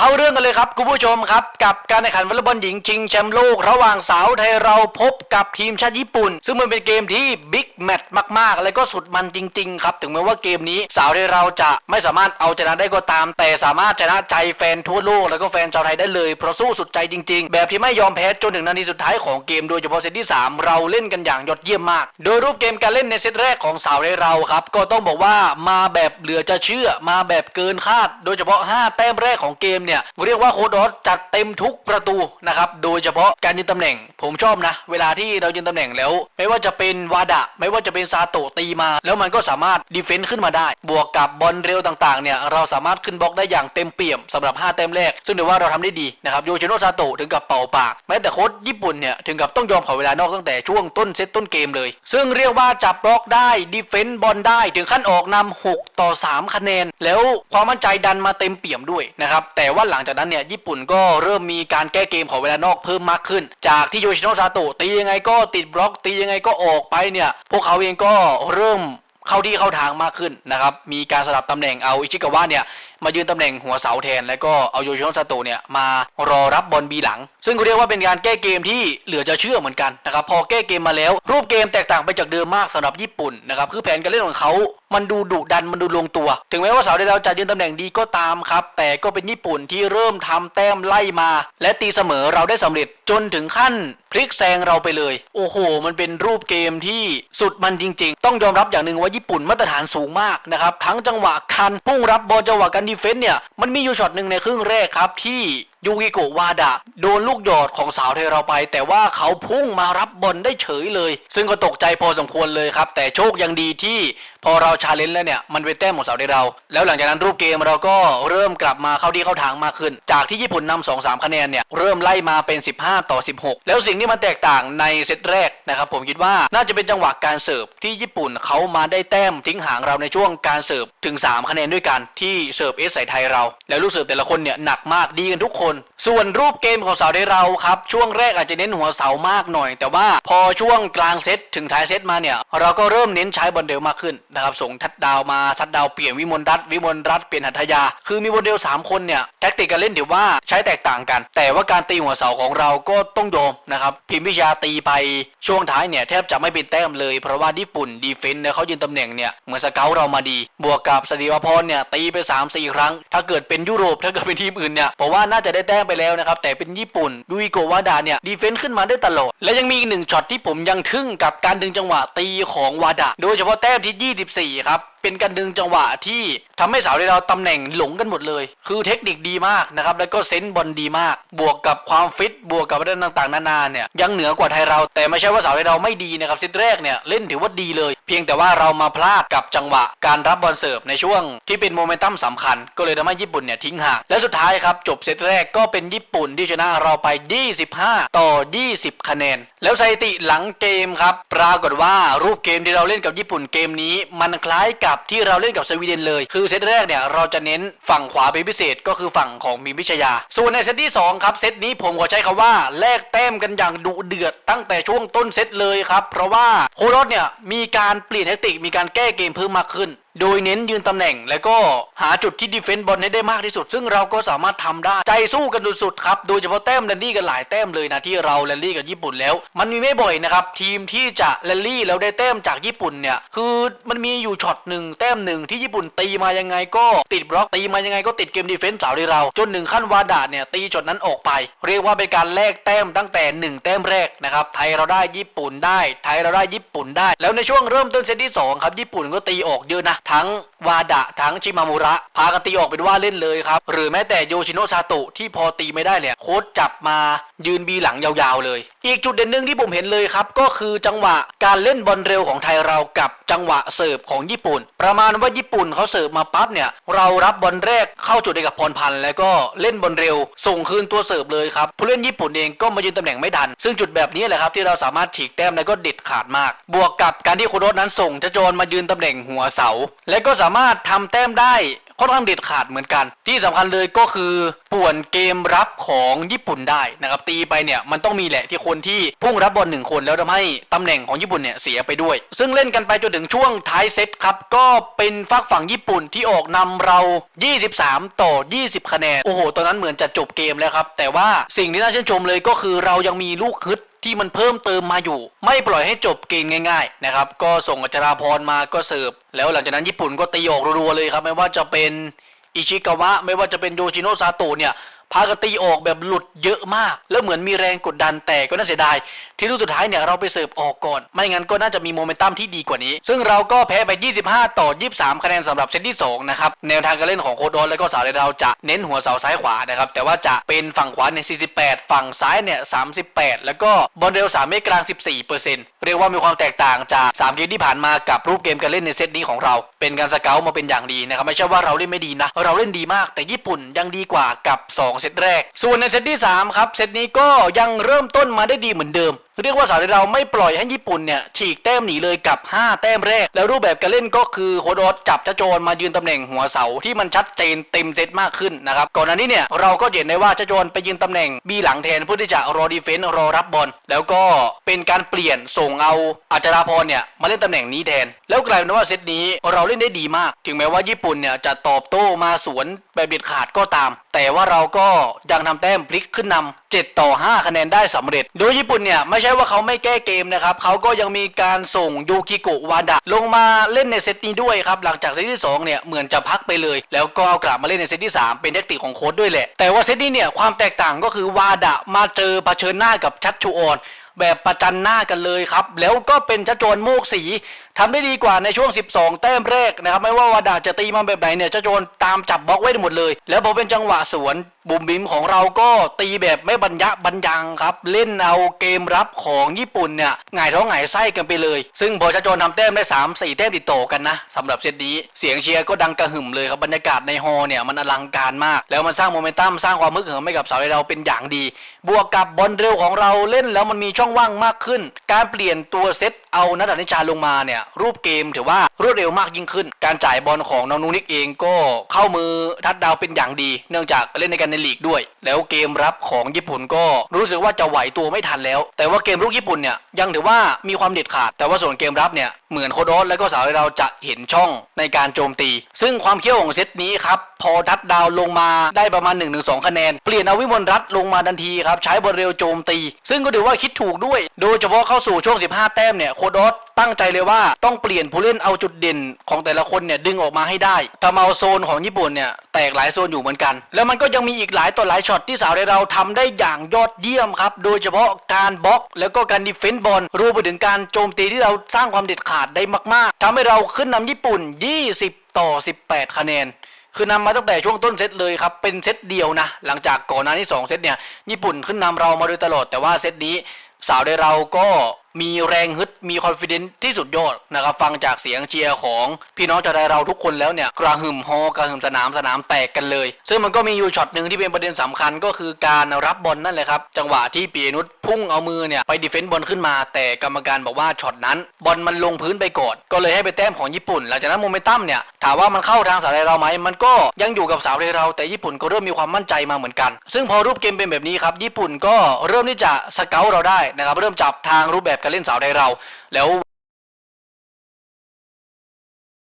เข้าเรื่องกันเลยครับคุณผู้ชมครับ กับการแข่งขันวอลเลย์บอลหญิงชิงแชมป์โลก ระหว่างสาวไทยเราพบกับทีมชาติญี่ปุ่น ซึ่งมันเป็นเกมที่บิ๊กแมตช์มากๆ และก็สุดมันจริง ๆ ครับ ถึงแม้ว่าเกมนี้สาวไทยเราจะไม่สามารถเอาชนะได้ก็ตาม แต่สามารถชนะใจแฟนทั่วโลก แล้วก็แฟนชาวไทยได้เลยเพราะสู้สุดใจจริง ๆ แบบที่ไม่ยอมแพ้จนถึงนาทีสุดท้ายของเกมโดยเฉพาะเซตที่สามเราเล่นกันอย่างยอดเยี่ยมมาก โดยรูปเกมการเล่นในเซตแรกของสาวไทยเราครับก็ต้องบอกว่ามาแบบเหลือจะเชื่อมาแบบเกินคาด โดยเฉพาะ 5 แต้มแรกของเกมเนี่ยเรียกว่าโค้ดออสจัดเต็มทุกประตูนะครับโดยเฉพาะการยืนตำแหน่ง ผมชอบนะ เวลาที่เรายืนตำแหน่งแล้ว ไม่ว่าจะเป็นวาดะ ไม่ว่าจะเป็นซาโตะตีมา แล้วมันก็สามารถดีเฟนต์ขึ้นมาได้ บวกกับบอลเร็วต่างๆเนี่ยเราสามารถขึ้นบล็อกได้อย่างเต็มเปี่ยมสำหรับ5แต้มแรก ซึ่งถือว่าเราทำได้ดีนะครับโยชิโนะซาโตะถึงกับเป่าปากแม้แต่โค้ชญี่ปุ่นเนี่ยถึงกับต้องยอมขอเวลานอกตั้งแต่ช่วงต้นเซตต้นเกมเลย ซึ่งเรียกว่าจับบล็อกได้ดีเฟนต์บอลได้ถึงขั้นออกนำ6ต่อ 3 คะแนน แล้วความมั่นใจดันมาเต็มเปี่ยมด้วยนะครับแต่ว่าหลังจากนั้นเนี่ยญี่ปุ่นก็เริ่มมีการแก้เกมของเวลานอกเพิ่มมากขึ้น จากที่โยชิโนะซาโตะตียังไงก็ติดบล็อกตียังไงก็ออกไปเนี่ยพวกเขาเองก็เริ่มเข้าที่เข้าทางมากขึ้นนะครับ มีการสลับตำแหน่งเอาอิชิกาวะเนี่ยมายืนตำแหน่งหัวเสาแทน แล้วก็เอาโยชิโนะซาโตะเนี่ยมารอรับบอลบีหลัง ซึ่งเรียกว่าเป็นการแก้เกมที่เหลือจะเชื่อเหมือนกันนะครับ พอแก้เกมมาแล้ว รูปเกมแตกต่างไปจากเดิมมากสำหรับญี่ปุ่นนะครับ คือแผนการเล่นของเขามันดูดุดันมันดูลงตัว ถึงแม้ว่าสาวไทยเราจะยืนตำแหน่งดีก็ตามครับ แต่ก็เป็นญี่ปุ่นที่เริ่มทำแต้มไล่มา และตีเสมอเราได้สำเร็จจนถึงขั้นพลิกแซงเราไปเลย โอ้โห มันเป็นรูปเกมที่สุดมันจริง ๆ ต้องยอมรับอย่างหนึ่งว่าญี่ปุ่นมาตรฐานสูงมากนะครับ ทั้งจังหวะคันพุ่งรับบอลจังหวะการดีเฟนต์เนี่ยมันมีอยู่ช็อตหนึ่งในครึ่งแรกครับที่ยูกิโกะวาดะโดนลูกหยอดของสาวไทยเราไป แต่ว่าเขาพุ่งมารับบอลได้เฉยเลย ซึ่งก็ตกใจพอสมควรเลยครับ แต่โชคยังดีที่พอเราชาเลนจ์แล้วเนี่ย มันเป็นแต้มของสาวไทยเรา แล้วหลังจากนั้นรูปเกมเราก็เริ่มกลับมาเข้าที่เข้าทางมากขึ้น จากที่ญี่ปุ่นนำ2 3 คะแนนเนี่ย เริ่มไล่มาเป็น 15 ต่อ 16 แล้วสิ่งที่มันแตกต่างในเซตแรกนะครับผมคิดว่าน่าจะเป็นจังหวะการเสิร์ฟที่ญี่ปุ่นเขามาได้แต้มทิ้งห่างเราในช่วงการเสิร์ฟถึง 3 คะแนนด้วยกันที่เสิร์ฟเอสใส่ไทยเรา แล้วลูกเสิร์ฟแต่ละคนเนี่ยหนักมากดีกันทุกคนส่วนรูปเกมของสาวไทยเราครับช่วงแรกอาจจะเน้นหัวเสามากหน่อย แต่ว่าพอช่วงกลางเซตถึงท้ายเซตมาเนี่ย เราก็เริ่มเน้นใช้บอลเร็วมากขึ้นนะครับส่งทัดดาวมาทัดดาวเปลี่ยนวิมลรัตวิมลรัตเปลี่ยนหัทยา คือมีบอลเร็วสามคนเนี่ยแท็กติกการเล่นถือว่าใช้แตกต่างกัน แต่ว่าการตีหัวเสาของเราก็ต้องยอมนะครับพิมพิชาตีไปช่วงท้ายเนี่ยแทบจะไม่เป็นแต้มเลยเพราะว่าญี่ปุ่นดีเฟนต์เนี่ยเขายืนตำแหน่งเนี่ยเหมือนสเกลเรามาดี บวกกับสติวพรเนี่ยตีไป 3 4 ครั้ง ถ้าเกิดเป็นยุโรปถ้าเกิดเป็นทีมอื่นเนี่ยผมว่าน่าจะได้แต้มไปแล้วนะครับแต่เป็นญี่ปุ่นยูอิโกวาดาเนี่ยดีเฟนซ์ขึ้นมาได้ตลอด และยังมีอีกหนึ่งช็อตที่ผมยังทึ่งกับการดึงจังหวะตีของวาดาโดยเฉพาะแต้มที่ 24 ครับเป็นการดึงจังหวะที่ทำให้สาวเราตำแหน่งหลงกันหมดเลย คือเทคนิคดีมากนะครับ แล้วก็เซนส์บอลดีมาก บวกกับความฟิต บวกกับเรื่องต่างๆ นานาเนี่ย ยังเหนือกว่าไทยเรา แต่ไม่ใช่ว่าสาวเราไม่ดีนะครับเซตแรกเนี่ยเล่นถือว่าดีเลย เพียงแต่ว่าเรามาพลาดกับจังหวะการรับบอลเสิร์ฟในช่วงที่เป็นโมเมนตัมสำคัญ ก็เลยทำให้ญี่ปุ่นเนี่ยทิ้งห่าง และสุดท้ายครับจบเซตแรกก็เป็นญี่ปุ่นที่ชนะเราไป 25 ต่อ 20 คะแนน แล้วสถิติหลังเกมครับ ปรากฏว่ารูปเกมที่เราเล่นกับญี่ปุ่นเกมนี้ มันคล้ายกับที่เราเล่นกับสวีเดนเลย คือเซตแรกเนี่ยเราจะเน้นฝั่งขวาเป็นพิเศษก็คือฝั่งของมีมิชยา ส่วนในเซตที่ 2 ครับ เซตนี้ผมขอใช้คำว่าแลกแต้มกันอย่างดุเดือดตั้งแต่ช่วงต้นเซตเลยครับ เพราะว่าโคโรสเนี่ยมีการเปลี่ยนแทคติกมีการแก้เกมเพิ่มมากขึ้น โดยเน้นยืนตำแหน่ง แล้วก็หาจุดที่ดีเฟนต์บอลให้ได้มากที่สุด ซึ่งเราก็สามารถทำได้ ใจสู้กันสุดๆครับโดยเฉพาะแต้มแรนลี่กันหลายแต้มเลยนะที่เราแรนลี่กับญี่ปุ่นแล้ว มันมีไม่บ่อยนะครับทีมที่จะแรนลี่แล้วได้แต้มจากญี่ปุ่นเนี่ยคือมันมีอยู่ช็อตหนึ่งแต้มหนึ่งที่ญี่ปุ่นตีมายังไงก็ติดบล็อกตีมายังไงก็ติดเกมดีเฟนส์สาวเรา จนหนึ่งขั้นวาดาเนี่ยตีช็อตนั้นออกไป เรียกว่าเป็นการแลกแต้มตั้งแต่หนึ่งแต้มแรกนะครับไทยเราได้ญี่ปุ่นได้ ไทยเราได้ญี่ปุ่นได้ แล้วในช่วงเริ่มต้นเซตที่สองครับญี่ปุ่นก็ตีออกเยอะนะทั้งวาดะทั้งชิมามุระ พากันตีออกเป็นว่าเล่นเลยครับ หรือแม้แต่โยชิโนะซาโตะที่พอตีไม่ได้เนี่ยโค้ชจับมายืนบีหลังยาวๆเลย อีกจุดเด่นหนึ่งที่ผมเห็นเลยครับ ก็คือจังหวะการเล่นบอลเร็วของไทยเรากับจังหวะเสิร์ฟของญี่ปุ่น ประมาณว่าญี่ปุ่นเขาเสิร์ฟมาปั๊บเนี่ยเรารับบอลแรกเข้าจุดเดกับพรพันธ์แล้วก็เล่นบอลเร็ว ส่งคืนตัวเสิร์ฟเลยครับผู้เล่นญี่ปุ่นเองก็มายืนตำแหน่งไม่ดัน ซึ่งจุดแบบนี้แหละครับที่เราสามารถฉีกแต้มแล้วก็เด็ดขาดมาก บวกกับการที่โคโรสนั้นส่งจะโจรมายืนตำแหน่งหัวเสาและก็สามารถทำแต้มได้ค่อนข้างเด็ดขาดเหมือนกัน ที่สำคัญเลยก็คือป่วนเกมรับของญี่ปุ่นได้นะครับตีไปเนี่ยมันต้องมีแหละที่คนที่พุ่งรับบอลหนึ่งคนแล้วทำให้ตำแหน่งของญี่ปุ่นเนี่ยเสียไปด้วย ซึ่งเล่นกันไปจนถึงช่วงท้ายเซตครับก็เป็นฝักฝั่งญี่ปุ่นที่ออกนำเรา 23 ต่อ 20 คะแนนโอ้โหตอนนั้นเหมือนจะจบเกมแล้วครับแต่ว่าสิ่งที่น่าชื่นชมเลยก็คือเรายังมีลูกฮึด ที่มันเพิ่มเติมมาอยู่ ไม่ปล่อยให้จบเกมง่ายๆนะครับก็ส่งอัจราพรมาก็เสิร์ฟแล้วหลังจากนั้นญี่ปุ่นก็ตีออกรัวๆเลยครับไม่ว่าจะเป็นอิชิกาวะไม่ว่าจะเป็นโยชิโนะซาโตะเนี่ย พากตีออกแบบหลุดเยอะมาก แล้วเหมือนมีแรงกดดันแต่ก็น่าเสียดาย ที่ลูกสุดท้ายเนี่ยเราไปเสิร์ฟออกก่อน ไม่งั้นก็น่าจะมีโมเมนตัมที่ดีกว่านี้ ซึ่งเราก็แพ้ไป 25 ต่อ 23 คะแนนสำหรับเซตที่ 2 นะครับ แนวทางการเล่นของโคดอนและก็สาวเราจะเน้นหัวเสาซ้ายขวานะครับ แต่ว่าจะเป็นฝั่งขวาเนี่ย 48 ฝั่งซ้ายเนี่ย 38 แล้วก็บอลเร็ว3เมตรกลาง 14เปอร์เซ็นต์เรียกว่ามีความแตกต่างจาก 3 เกมที่ผ่านมากับรูปเกมการเล่นในเซตนี้ของเรา เป็นการสเกลมาเป็นอย่างดีนะครับไม่ใช่ว่าเราเล่นไม่ดีนะ เราเล่นดีมากแต่ญี่ปุ่นยังดีกว่ากับ 2 เซตแรก ส่วนในเซตที่ 3 ครับ เซตนี้ก็ยังเริ่มต้นมาได้ดีเหมือนเดิม เรียกว่าสาวเราไม่ปล่อยให้ญี่ปุ่นเนี่ยฉีกแต้มหนีเลยกับ 5 แต้มแรก แล้วรูปแบบการเล่นก็คือโคดอสจับจ้าโจนมายืนตำแหน่งหัวเสาที่มันชัดเจนเต็มเซตมากขึ้นนะครับก่อนหน้านี้เนี่ยเราก็เห็นได้ว่าจ้าโจนไปยืนตำแหน่งบีหลังแทนเพื่อที่จะรอดีเฟนต์รอรับบอลแล้วก็เป็นการเปลี่ยนส่งเอาอัจราพรเนี่ยมาเล่นตำแหน่งนี้แทน แล้วกลายเป็นว่าเซตนี้เราเล่นได้ดีมาก ถึงแม้ว่าญี่ปุ่นเนี่ยจะตอบโต้มาสวนแบบเด็ดขาดก็ตาม แต่ว่าเราก็ยังทำแต้มพลิกขึ้นนำ7ต่อ 5 คะแนนได้สำเร็จ โดยญี่ปุ่นเนี่ยไม่ใช่ว่าเขาไม่แก้เกมนะครับเขาก็ยังมีการส่งยูกิโกะวาดะลงมาเล่นในเซตนี้ด้วยครับหลังจากเซตที่2เนี่ยเหมือนจะพักไปเลย แล้วก็เอากลับมาเล่นในเซตที่ 3 เป็นแทคติกของโค้ชด้วยแหละแต่ว่าเซตนี้เนี่ยความแตกต่างก็คือวาดะมาเจอเผชิญหน้ากับชัดชูออน แบบประจันหน้ากันเลยครับ แล้วก็เป็นชัดโจนโมกสีทำได้ดีกว่าในช่วง 12 แต้มแรกนะครับ ไม่ว่าวาดาจะตีมาแบบไหนเนี่ยชัดโจนตามจับบล็อกไว้หมดเลย แล้วพอเป็นจังหวะสวน บุมบิมของเราก็ตีแบบไม่บรรยะบรรยังครับ เล่นเอาเกมรับของญี่ปุ่นเนี่ยหงายท้องหงายไส้กันไปเลย ซึ่งพอชัดโจนทำแต้มได้ 3 4 แต้มติดต่อกันนะสำหรับเซตนี้ เสียงเชียร์ก็ดังกระหึ่มเลยครับบรรยากาศในฮอล์เนี่ยมันอลังการมาก แล้วมันสร้างโมเมนตัมสร้างความมึกเหิมให้กับสาวเราเป็นอย่างดี บวกกับบอลเร็วของเราเล่นแล้วมันมีช่องว่างมากขึ้น การเปลี่ยนตัวเซตเอานัดนิชาลงมาเนี่ยรูปเกมถือว่ารวดเร็วมากยิ่งขึ้น การจ่ายบอลของน้องนูนิกเองก็เข้ามือทัดดาวเป็นอย่างดี เนื่องจากเล่นในกันในลีกด้วย แล้วเกมรับของญี่ปุ่นก็รู้สึกว่าจะไหวตัวไม่ทันแล้ว แต่ว่าเกมรุกญี่ปุ่นเนี่ยยังถือว่ามีความเด็ดขาด แต่ว่าส่วนเกมรับเนี่ยเหมือนโคดอสและก็สาวเราจะเห็นช่องในการโจมตี ซึ่งความเขี้ยวของเซตนี้ครับพอทัดดาวลงมาได้ประมาณ 1-2 คะแนน เปลี่ยนอาวิมลรัตลงมาทันทีครับใช้บอลเร็วโจมตี ซึ่งก็ถือว่าคิดถูกด้วย โดยเฉพาะเข้าสู่ช่วง 15 แต้มเนี่ยโคดอส ตั้งใจเลยว่าต้องเปลี่ยนผู้เล่นเอาจุดเด่นของแต่ละคนเนี่ยดึงออกมาให้ได้ทำเอาโซนของญี่ปุ่นเนี่ยแตกหลายโซนอยู่เหมือนกัน แล้วมันก็ยังมีอีกหลายต่อหลายช็อตที่สาวเราทำได้อย่างยอดเยี่ยมครับ โดยเฉพาะการบล็อก แล้วก็การดิเฟนต์บอลรวมไปถึงการโจมตีที่เราสร้างความเด็ดขาดได้มาก ๆทำให้เราขึ้นนำญี่ปุ่น 20 ต่อ 18 คะแนนคือนำมาตั้งแต่ช่วงต้นเซตเลยครับ เป็นเซตเดียวนะ หลังจากก่อนหน้านี้2เซตเนี่ย ญี่ปุ่นขึ้นนำเรามาโดยตลอด แต่ว่าเซตนี้สาวได้เราก็ มีแรงฮึดมีคอนฟ idence ที่สุดยอดนะครับฟังจากเสียงเชียร์ของพี่น้องจะได้เราทุกคนแล้วเนี่ยกระหึ่มฮอกระหึ่มสนามสนามแตกกันเลย ซึ่งมันก็มีอยู่ช็อตหนึ่งที่เป็นประเด็นสำคัญก็คือการรับบอลนั่นแหละครับ จังหวะที่ปียนุชพุ่งเอามือเนี่ยไปดิเฟนต์บอลขึ้นมา แต่กรรมการบอกว่าช็อตนั้น บอลมันลงพื้นไปก่อนก็เลยให้ไปแต้มของญี่ปุ่น หลังจากนั้นโมเมนตัมเนี่ยถามว่ามันเข้าทางสาวไทยเราไหมมันก็ยังอยู่กับสาวไทยเรา แต่ญี่ปุ่นก็เริ่มมีความมั่นใจมาเหมือนกัน ซึ่งพอรูปเกมเป็นแบบนี้ครับญี่ปุ่นก็เริ่มที่จะสเกลเราได้นะครับเริ่มจับทางรูปแบบการเล่นสาวไทยเรา แล้ว